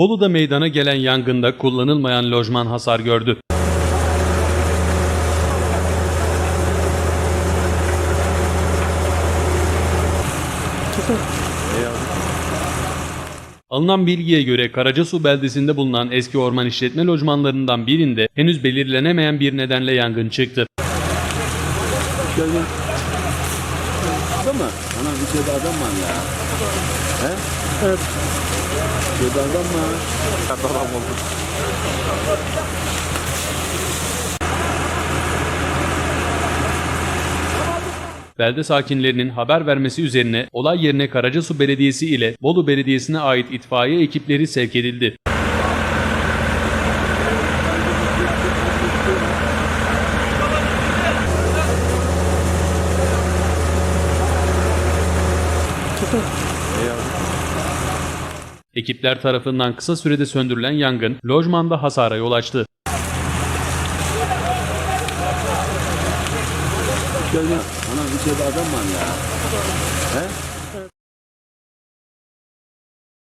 Bolu'da meydana gelen yangında kullanılmayan lojman hasar gördü. Alınan bilgiye göre Karacasu beldesinde bulunan eski orman işletme lojmanlarından birinde henüz belirlenemeyen bir nedenle yangın çıktı. Adam mı? Anam içeride adam var ya. He? Evet. Adam var. Adam oldu. Belde sakinlerinin haber vermesi üzerine olay yerine Karacasu Belediyesi ile Bolu Belediyesi'ne ait itfaiye ekipleri sevk edildi. Ekipler tarafından kısa sürede söndürülen yangın lojmanda hasara yol açtı. Gördün. Anam içeride adam var ya. He?